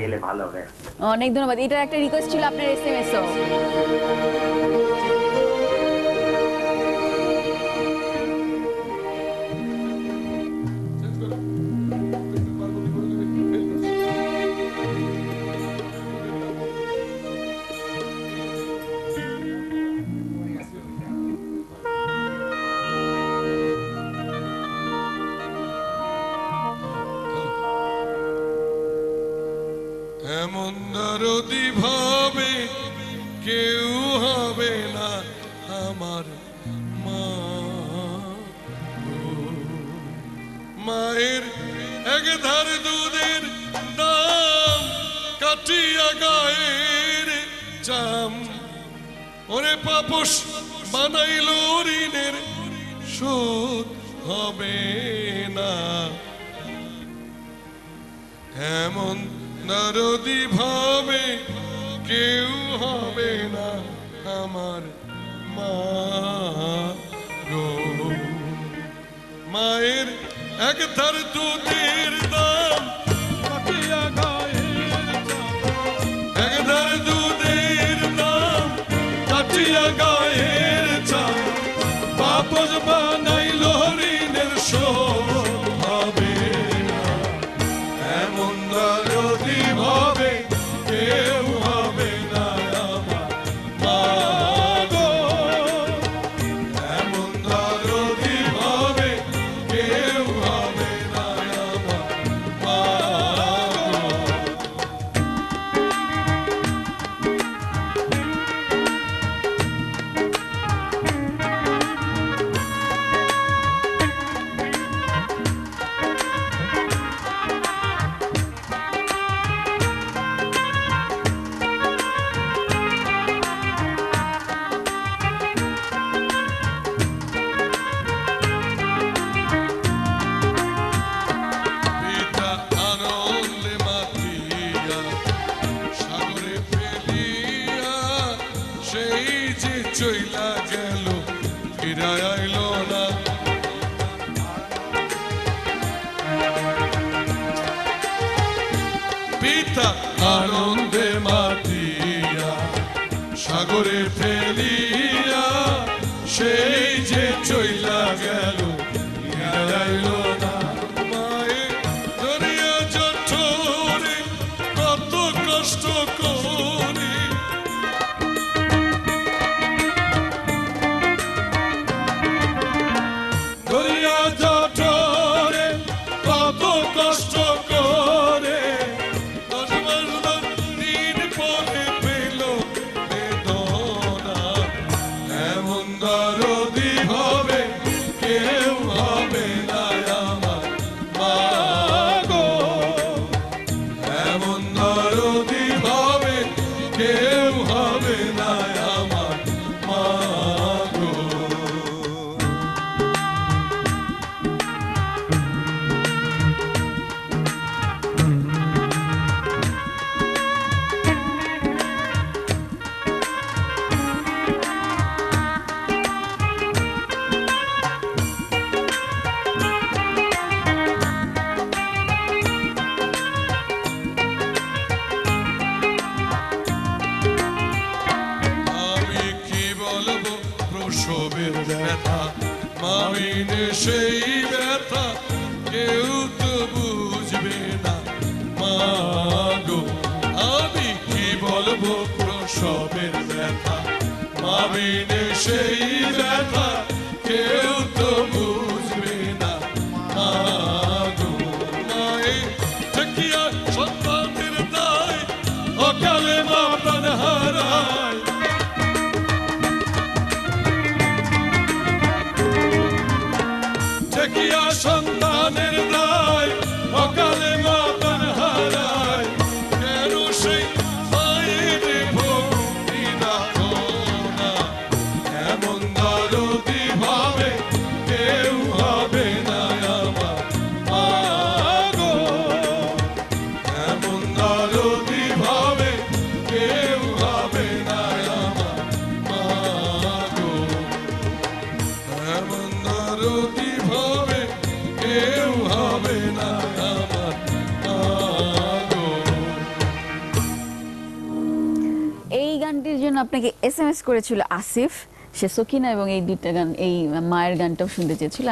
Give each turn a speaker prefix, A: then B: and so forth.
A: এলে ভালো হবে
B: অনেক ধন্যবাদ এটা একটা রিকোয়েস্ট ছিল আপনার এস
C: এমন দরদি ভাবে কেউ হবে না আমার মা। মায়ের এক ধার দুধের দাম কাটিয়া গায়ের চাম। ওরে পাপস বানাইল ঋণের শোধ হবে না। এমন নারদি ভাবে কেউ হবে না আমার মা মায়ের এক ধর দুধের দাম পিতা আনন্দে মাতিয়া, সাগরে ফেলিয়া সেই যে চইলা গেল আইল না মায়ের দরিয়া জঠরে, কত কষ্ট করে ব্যথা। মামিনে সেই ব্যথা, কেউ তো বুঝবে না। মা গো, আমি কি বলব প্রসবের ব্যথা? মামিনে সেই ব্যথা yaşamda
B: nerede? জন্য আপনাকে এস এম এস করেছিল আসিফ, সে সকিনা এবং এই দুইটা গান, এই মায়ের গানটাও শুনতে চেয়েছিল।